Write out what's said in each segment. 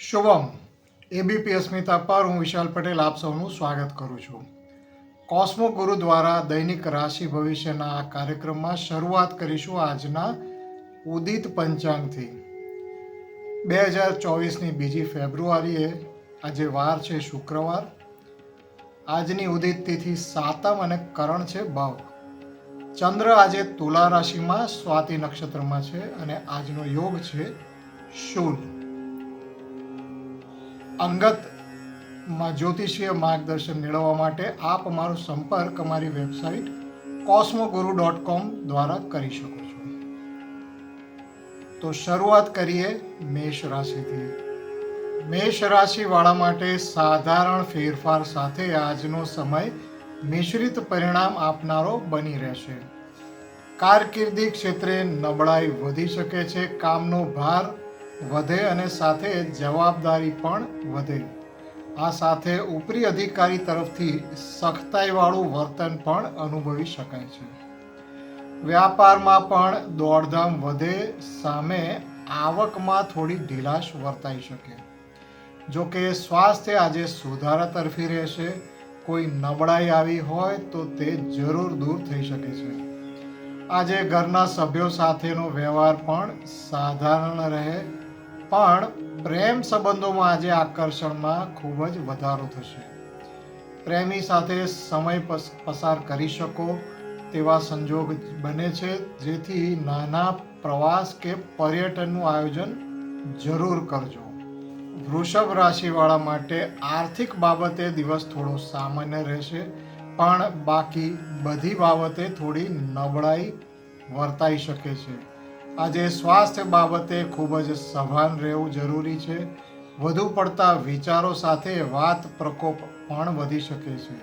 Shubham ABP અસ્મિતા પર હું વિશાલ પટેલ આપ સૌનું સ્વાગત કરું છું. કોસ્મો ગુરુ દ્વારા દૈનિક રાશિ ભવિષ્યના આ કાર્યક્રમમાં શરૂઆત કરીશું આજના ઉદિત પંચાંગથી. બે હજાર ચોવીસની બીજી ફેબ્રુઆરીએ, આજે વાર છે શુક્રવાર. આજની ઉદિત તિથિ સાતમ અને કરણ છે ભાવ. ચંદ્ર આજે તુલા રાશિમાં, સ્વાતિ નક્ષત્રમાં છે અને આજનો યોગ છે શૂલ અંગત જ્યોતિષીય માર્ગદર્શન મેળવવા માટે આપ અમારો સંપર્ક અમારી વેબસાઇટ કોસ્મોગુરુ ડોટ કોમ દ્વારા કરી શકો છો. તો શરૂઆત કરીએ મેષ રાશિથી. મેષ રાશિવાળા માટે સાધારણ ફેરફાર સાથે આજનો સમય મિશ્રિત પરિણામ આપનારો બની રહેશે. કારકિર્દી ક્ષેત્રે નબળાઈ વધી શકે છે, કામનો ભાર વધે અને સાથે જવાબદારી પણ વધે. આ સાથે ઉપરી અધિકારી તરફથી સખ્તાઈવાળું વર્તન પણ અનુભવી શકાય છે. વ્યાપારમાં પણ દોડધામ વધે, સામે આવકમાં થોડી ઢીલાશ વર્તાઈ શકે. જો કે સ્વાસ્થ્ય આજે સુધારા તરફી રહેશે, કોઈ નબળાઈ આવી હોય તો તે જરૂર દૂર થઈ શકે છે. આજે ઘરના સભ્યો સાથેનો વ્યવહાર પણ સાધારણ રહે પણ પ્રેમ સંબંધોમાં આજે આકર્ષણમાં ખૂબ જ વધારો થશે. પ્રેમી સાથે સમય પસ- પસાર કરી શકો તેવા સંજોગ બને છે, જેથી નાના પ્રવાસ કે પર્યટનનું આયોજન જરૂર કરજો. વૃષભ રાશિવાળા માટે આર્થિક બાબતે દિવસ થોડો સામાન્ય રહેશે, પણ બાકી બધી બાબતે થોડી નબળાઈ વર્તાઈ શકે છે. આજે સ્વાસ્થ્ય બાબતે ખૂબ જ સભાન રહેવું જરૂરી છે. વધુ પડતા વિચારો સાથે વાત પ્રકોપ પણ વધી શકે છે.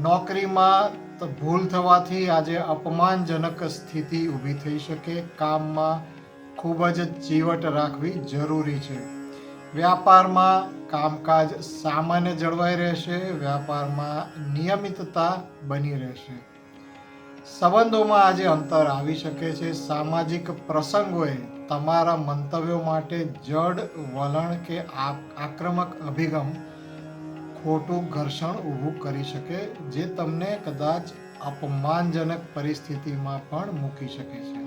નોકરીમાં ભૂલ થવાથી આજે અપમાનજનક સ્થિતિ ઊભી થઈ શકે. કામમાં ખૂબ જ ચીવટ રાખવી જરૂરી છે. વ્યાપારમાં કામકાજ સામાન્ય જળવાઈ રહેશે. વ્યાપારમાં નિયમિતતા બની રહેશે. સંબંધોમાં આજે અંતર આવી શકે છે. સામાજિક પ્રસંગોએ તમારા મંતવ્યો માટે જડ, વલણ કે આક્રમક અભિગમ ખોટું ઘર્ષણ ઊભું કરી શકે, જે તમને કદાચ અપમાનજનક પરિસ્થિતિમાં પણ મૂકી શકે છે.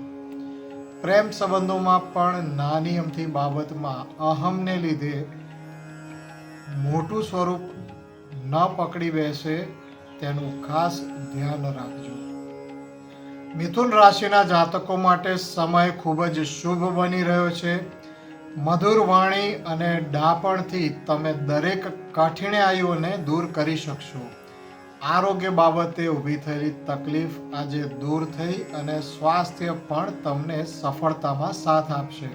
પ્રેમ સંબંધોમાં પણ નાની અમથી બાબતમાં અહમને લીધે મોટું સ્વરૂપ ન પકડી બેસે, તેનું ખાસ ધ્યાન રાખજો. મિથુન રાશિના જાતકો માટે સમય ખૂબ જ શુભ બની રહ્યો છે. મધુર વાણી અને ડાપણથી તમે દરેક કઠિનાઈઓને દૂર કરી શકશો. આરોગ્ય બાબતે ઊભી થયેલી તકલીફ આજે દૂર થઈ અને સ્વાસ્થ્ય પણ તમને સફળતામાં સાથ આપશે.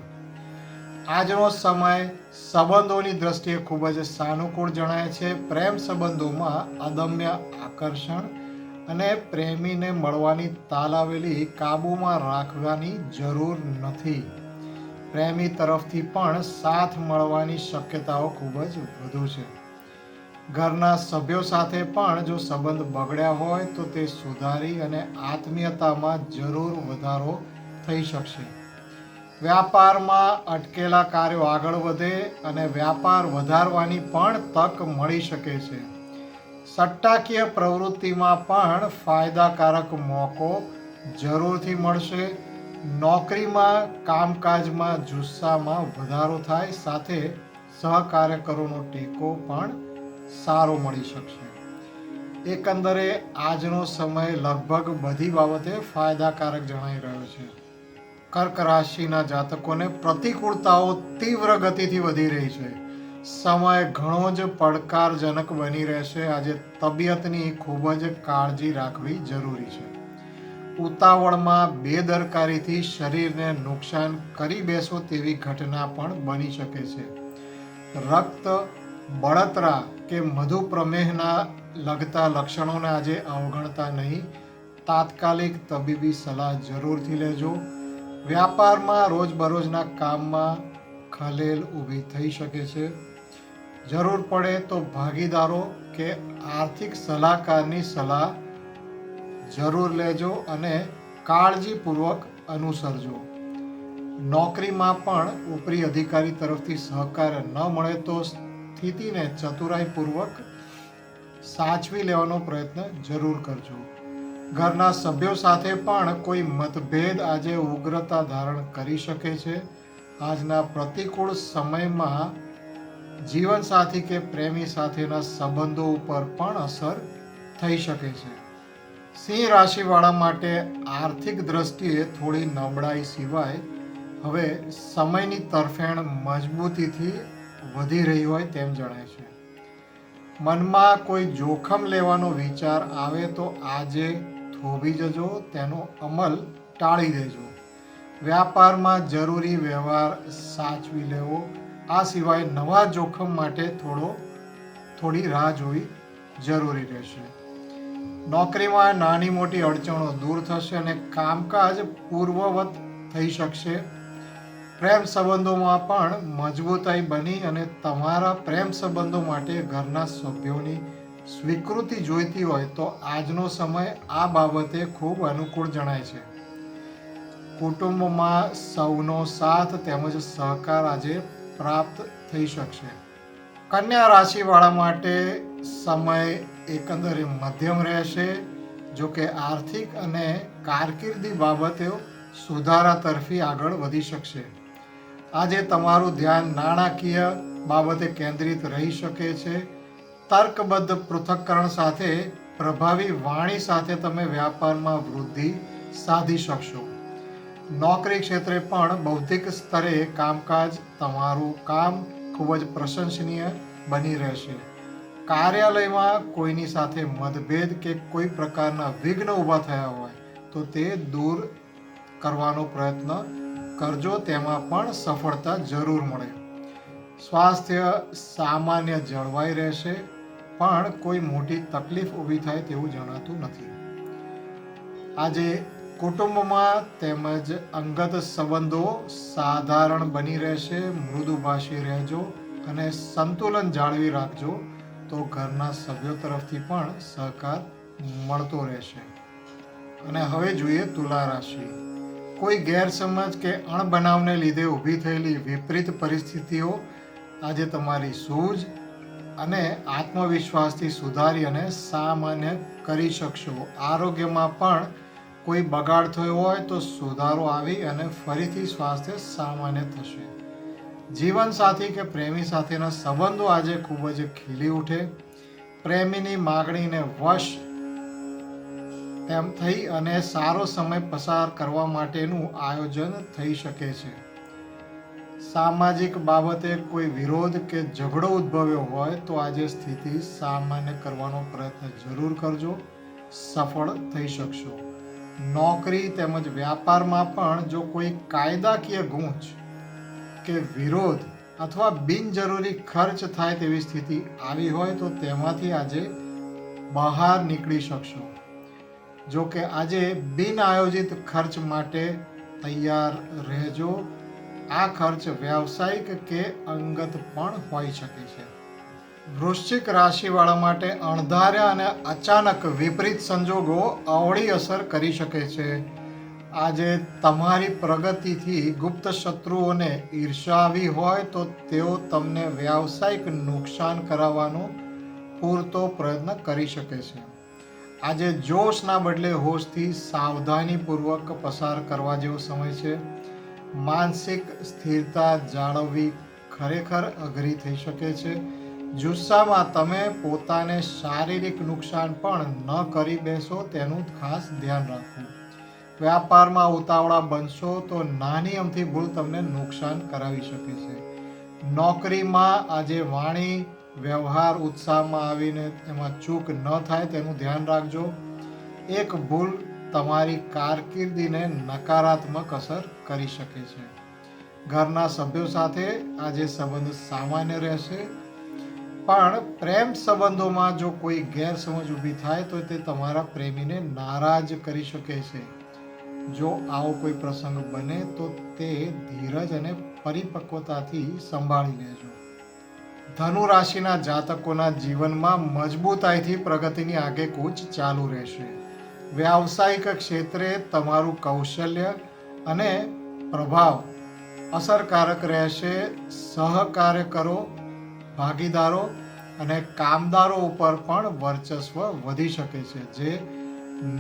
આજનો સમય સંબંધોની દ્રષ્ટિએ ખૂબ જ સાનુકૂળ જણાય છે. પ્રેમ સંબંધોમાં અદમ્ય આકર્ષણ અને પ્રેમીને મળવાની તાલાવેલી કાબૂમાં રાખવાની જરૂર નથી. પ્રેમી તરફથી પણ સાથ મળવાની શક્યતાઓ ખૂબ જ વધુ છે. ઘરના સભ્યો સાથે પણ જો સંબંધ બગડ્યા હોય તો તે સુધારી અને આત્મીયતામાં જરૂર વધારો થઈ શકશે. વ્યાપારમાં અટકેલા કાર્યો આગળ વધે અને વ્યાપાર વધારવાની પણ તક મળી શકે છે. સટ્ટાકીય પ્રવૃત્તિમાં પણ ફાયદાકારક મોકો જરૂરથી મળશે. નોકરીમાં, કામકાજમાં જુસ્સામાં વધારો થાય, સાથે સહકાર્યકરોનો ટેકો પણ સારો મળી શકશે. એકંદરે, આજનો સમય લગભગ બધી બાબતે ફાયદાકારક જણાઈ રહ્યો છે. કર્ક રાશિના જાતકોને પ્રતિકૂળતાઓ તીવ્ર ગતિથી વધી રહી છે. સમય ઘણો જ પડકારજનક બની રહેશે. આજે તબિયતની ખૂબ જ કાળજી રાખવી જરૂરી છે. ઉતાવળમાં બેદરકારીથી શરીરને નુકસાન કરી બેસો તેવી ઘટના પણ બની શકે છે. રક્ત, બળતરા કે મધુપ્રમેહના લગતા લક્ષણોને આજે અવગણતા નહીં. તાત્કાલિક તબીબી સલાહ જરૂરથી લેજો. વ્યાપારમાં રોજબરોજના કામમાં ખલેલ ઊભી થઈ શકે છે. જરૂર પડે તો ભાગીદારો કે આર્થિક સલાહકારની સલાહ જરૂર લેજો અને કાળજીપૂર્વક અનુસરજો. નોકરીમાં પણ ઉપરી અધિકારી તરફથી સહકાર ન મળે તો સ્થિતિને ચતુરાઈપૂર્વક સાચવી લેવાનો પ્રયત્ન જરૂર કરજો. ઘરના સભ્યો સાથે પણ કોઈ મતભેદ આજે ઉગ્રતા ધારણ કરી શકે છે. આજના પ્રતિકૂળ સમયમાં જીવનસાથી કે પ્રેમી સાથેના સંબંધો ઉપર પણ અસર થઈ શકે છે. સિંહ રાશિવાળા માટે આર્થિક દ્રષ્ટિએ થોડી નબળાઈ સિવાય હવે સમયની તરફેણ મજબૂતીથી વધી રહી હોય તેમ જણાય છે. મનમાં કોઈ જોખમ લેવાનો વિચાર આવે તો આજે થોભી જજો, તેનો અમલ ટાળી દેજો. વ્યાપારમાં જરૂરી વ્યવહાર સાચવી લેવો આ સિવાય નવા જોખમ માટે થોડો, થોડી રાહ જોવી જરૂરી રહેશે. નોકરીમાં નાની મોટી અડચણો દૂર થશે અને કામકાજ પૂર્વવત થઈ શકશે. પ્રેમ સંબંધોમાં પણ મજબૂતાઈ બની અને તમારા પ્રેમ સંબંધો માટે ઘરના સભ્યોની સ્વીકૃતિ જોઈતી હોય તો આજનો સમય આ બાબતે ખૂબ અનુકૂળ જણાય છે. કુટુંબમાં સૌનો સાથ તેમજ સહકાર આજે પ્રાપ્ત થઈ શકશે. કન્યા રાશિવાળા માટે સમય એકંદરે મધ્યમ રહેશે જો કે આર્થિક અને કારકિર્દી બાબતે સુધારા તરફી આગળ વધી શકશે. આજે તમારું ધ્યાન નાણાકીય બાબતે કેન્દ્રિત રહી શકે છે. તર્કબદ્ધ પૃથક્કરણ સાથે પ્રભાવી વાણી સાથે તમે વ્યાપારમાં વૃદ્ધિ સાધી શકશો. નોકરી ક્ષેત્રે પણ બૌદ્ધિક સ્તરે કામકાજ તમારું કામ ખૂબ જ પ્રશંસનીય બની રહેશે. કાર્યાલયમાં કોઈની સાથે મતભેદ કે કોઈ પ્રકારના વિઘ્ન ઊભા થયા હોય, તો તે દૂર કરવાનો પ્રયત્ન કરજો, તેમાં પણ સફળતા જરૂર મળે. સ્વાસ્થ્ય સામાન્ય જળવાઈ રહેશે, પણ કોઈ મોટી તકલીફ ઊભી થાય તેવું જણાતું નથી. આજે કુટુંબમાં તેમજ અંગત સંબંધો સાધારણ બની રહેશે મૃદુભાષી રહેજો અને સંતુલન જાળવી રાખજો તો ઘરના સભ્યો તરફથી પણ સહકાર મળતો રહેશે. અને હવે જોઈએ તુલા રાશિ. કોઈ ગેરસમજ કે અણબનાવને લીધે ઊભી થયેલી વિપરીત પરિસ્થિતિઓ આજે તમારી સૂઝ અને આત્મવિશ્વાસથી સુધારી અને સામાન્ય કરી શકશો. આરોગ્યમાં પણ કોઈ બગાડ થયો હોય તો સુધારો આવી અને ફરીથી સ્વાસ્થ્ય સામાન્ય થશે. જીવનસાથી કે પ્રેમી સાથેના સંબંધો આજે ખૂબ જ ખીલી ઉઠે. પ્રેમીની માગણીને વશ તેમ થઈ અને સારો સમય પસાર કરવા માટેનું આયોજન થઈ શકે છે. સામાજિક બાબતે કોઈ વિરોધ કે ઝઘડો ઉદ્ભવ્યો હોય તો આજે સ્થિતિ સામાન્ય કરવાનો પ્રયત્ન જરૂર કરજો. સફળ થઈ શકશો. નોકરી તેમજ વ્યાપારમાં પણ જો કોઈ કાયદાકીય ગૂંચ કે વિરોધ અથવા બિનજરૂરી ખર્ચ થાય તેવી સ્થિતિ આવી હોય તો તેમાંથી આજે બહાર નીકળી શકશો. જો કે આજે બિન આયોજિત ખર્ચ માટે તૈયાર રહેજો. આ ખર્ચ વ્યાવસાયિક કે અંગત પણ હોઈ શકે છે. વૃશ્ચિક રાશિવાળા માટે અણધાર્યા અને અચાનક વિપરીત સંજોગો અવળી અસર કરી શકે છે. આજે તમારી પ્રગતિથી ગુપ્ત શત્રુઓને ઈર્ષાવી હોય તો તેઓ તમને વ્યાવસાયિક નુકસાન કરાવવાનો પૂરતો પ્રયત્ન કરી શકે છે. આજે જોશના બદલે હોશથી સાવધાનીપૂર્વક પસાર કરવા જેવો સમય છે. માનસિક સ્થિરતા જાળવવી ખરેખર અઘરી થઈ શકે છે. જુસ્સામાં તમે પોતાને શારીરિક નુકસાન પણ ન કરી બેસો તેનું ખાસ ધ્યાન રાખવું. વ્યાપારમાં ઉતાવળા બનશો તો નાની અમથી ભૂલ તમને નુકસાન કરાવી શકે છે. નોકરીમાં આજે વાણી, વ્યવહાર, ઉત્સાહમાં આવીને એમાં ચૂક ન થાય તેનું ધ્યાન રાખજો. એક ભૂલ તમારી કારકિર્દીને નકારાત્મક અસર કરી શકે છે. ઘરના સભ્યો સાથે આજે સંબંધ સામાન્ય રહેશે. પણ પ્રેમ સંબંધોમાં જો કોઈ ગેરસમજ ઊભી થાય તો તે તમારા પ્રેમીને નારાજ કરી શકે છે. જો આવો કોઈ પ્રસંગ બને તો તે ધીરજ અને પરિપક્વતાથી સંભાળી લેજો. ધનુ રાશિના જાતકોના જીવનમાં મજબૂતાઈથી પ્રગતિની આગેકૂચ ચાલુ રહેશે. વ્યાવસાયિક ક્ષેત્રે તમારું કૌશલ્ય અને પ્રભાવ અસરકારક રહેશે. સહકાર્યકરો ભાગીદારો અને કામદારો ઉપર પણ વર્ચસ્વ વધી શકે છે, જે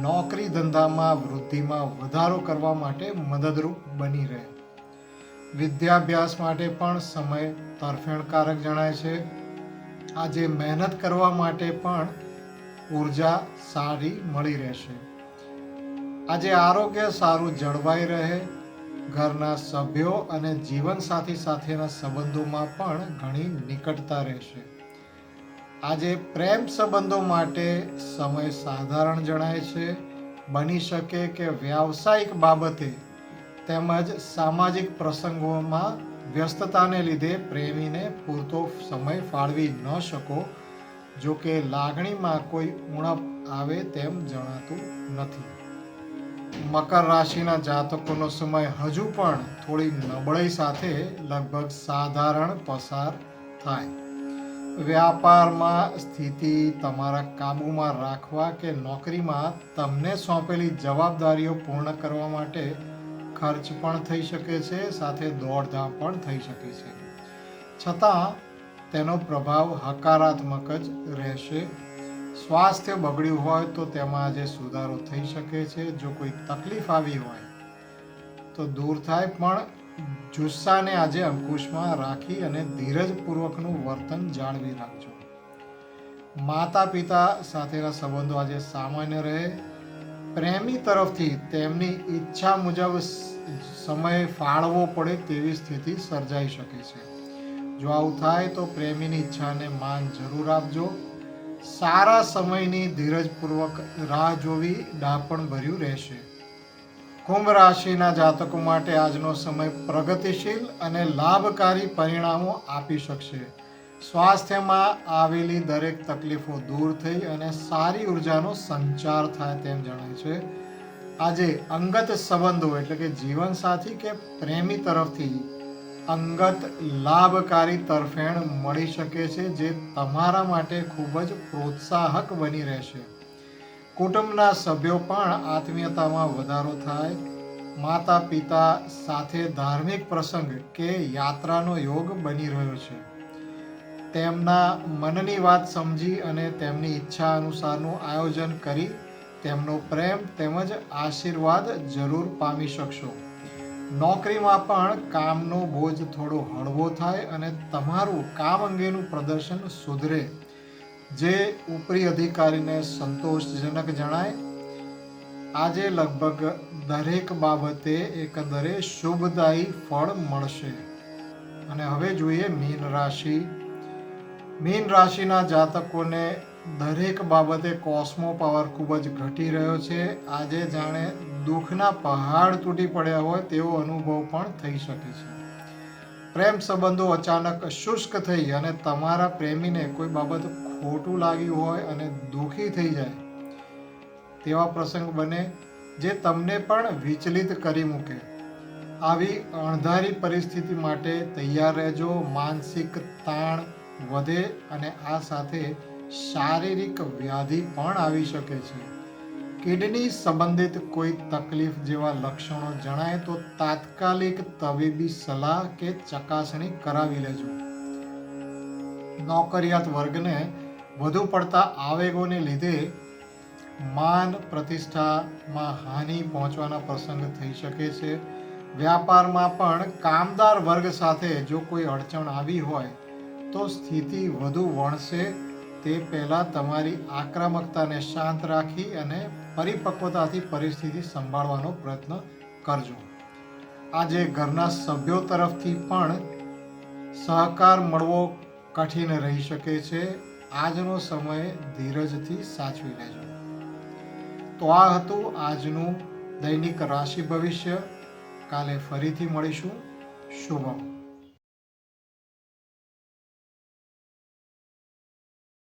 નોકરી ધંધામાં વૃદ્ધિમાં વધારો કરવા માટે મદદરૂપ બની રહે. વિદ્યાભ્યાસ માટે પણ સમય તરફેણકારક જણાય છે. આજે મહેનત કરવા માટે પણ ઊર્જા સારી મળી રહેશે. આજે આરોગ્ય સારું જળવાઈ રહે. ઘરના સભ્યો અને જીવનસાથી સાથેના સંબંધોમાં પણ ઘણી નિકટતા રહેશે. આજે પ્રેમ સંબંધો માટે સમય સાધારણ જણાય છે. બની શકે કે વ્યાવસાયિક બાબતે તેમજ સામાજિક પ્રસંગોમાં વ્યસ્તતાને લીધે પ્રેમીને પૂરતો સમય ફાળવી ન શકો, જો કે લાગણીમાં કોઈ ઉણપ આવે તેમ જણાતું નથી. મકર રાશિના જાતકોનો સમય હજુ પણ થોડી નબળાઈ સાથે લગભગ સાધારણ પસાર થાય. વ્યાપારમાં સ્થિતિ તમારા કાબૂમાં રાખવા કે નોકરીમાં તમને સોંપેલી જવાબદારીઓ પૂર્ણ કરવા માટે ખર્ચ પણ થઈ શકે છે, સાથે દોડધામ પણ થઈ શકે છે. છતાં, તેનો પ્રભાવ હકારાત્મક જ રહેશે. સ્વાસ્થ્ય બગડ્યું હોય તો તેમાં આજે સુધારો થઈ શકે છે, જો કોઈ તકલીફ આવી હોય, તો દૂર થાય. પણ જુસ્સાને આજે અંકુશમાં રાખી અને ધીરજપૂર્વકનું વર્તન જાળવી રાખજો. માતા પિતા સાથેના સંબંધો આજે સામાન્ય રહે. પ્રેમી તરફથી તેમની ઈચ્છા મુજબ સમય ફાળવો પડે તેવી સ્થિતિ સર્જાઈ શકે છે. જો આવું થાય તો પ્રેમીની ઈચ્છાને માન જરૂર આપજો. સારા સમયની ધીરજપૂર્વક રાહ જોવી ડાપણ ભર્યું રહેશે. કુંભ રાશિના જાતકો માટે આજનો સમય પ્રગતિશીલ અને લાભકારી પરિણામો આપી શકશે. સ્વાસ્થ્યમાં આવેલી દરેક તકલીફો દૂર થઈ અને સારી ઉર્જાનો સંચાર થાય તેમ જણાય છે. આજે અંગત સંબંધો એટલે કે જીવનસાથી કે પ્રેમી તરફથી અંગત લાભકારી તરફેણ મળી શકે છે, જે તમારા માટે ખૂબ જ પ્રોત્સાહક બની રહેશે. કુટુંબના સભ્યો પણ આત્મીયતામાં વધારો થાય. માતા પિતા સાથે ધાર્મિક પ્રસંગ કે યાત્રાનો યોગ બની રહ્યો છે. તેમના મનની વાત સમજી અને તેમની ઈચ્છા અનુસારનું આયોજન કરી તેમનો પ્રેમ તેમજ આશીર્વાદ જરૂર પામી શકશો. નોકરીમાં પણ કામનો બોજ થોડો હળવો થાય અને તમારું કામ અંગેનું પ્રદર્શન સુધરે. જે ઉપરી અધિકારીને સંતોષજનક જણાય, આજે લગભગ દરેક બાબતે એકંદરે શુભદાયી ફળ મળશે. અને હવે જોઈએ મીન રાશિ. મીન રાશિના જાતકોને દરેક બાબતે કોસ્મો પાવર ખૂબ જ ઘટી રહ્યો છે. આજે જાણે દુઃખના પહાડ તૂટી પડ્યા હોય તેવો અનુભવ પણ થઈ શકે છે. પ્રેમ સંબંધો અચાનક શુષ્ક થઈ અને તમારા પ્રેમીને કોઈ બાબત ખોટું લાગ્યું હોય અને દુઃખી થઈ જાય, તેવા પ્રસંગ બને જે તમને પણ વિચલિત કરી મૂકે. આવી અણધારી પરિસ્થિતિ માટે તૈયાર રહેજો, માનસિક તાણ વધે અને આ સાથે શારીરિક વ્યાધિ પણ આવી શકે છે. કિડની સંબંધિત કોઈ તકલીફ જેવા લક્ષણો જણાય તો તાત્કાલિક તબીબી સલાહ કે ચકાસણી કરાવી લેજો. નોકરિયાત વર્ગને વધુ પડતા આવેગોને લીધે માન પ્રતિષ્ઠામાં હાનિ પહોંચવાના પ્રસંગ થઈ શકે છે. વ્યાપારમાં પણ કામદાર વર્ગ સાથે જો કોઈ અડચણ આવી હોય તો સ્થિતિ વધુ વણશે તે પહેલાં તમારી આક્રમકતાને શાંત રાખી અને પરિપક્વતાથી પરિસ્થિતિ સંભાળવાનો પ્રયત્ન કરજો. આજે ઘરના સભ્યો તરફથી પણ સહકાર મળવો કઠિન રહી શકે છે. આજનો સમય ધીરજથી સાચવી લેજો. તો આ હતું આજનું દૈનિક રાશિ ભવિષ્ય. કાલે ફરીથી મળીશું. શુભમ.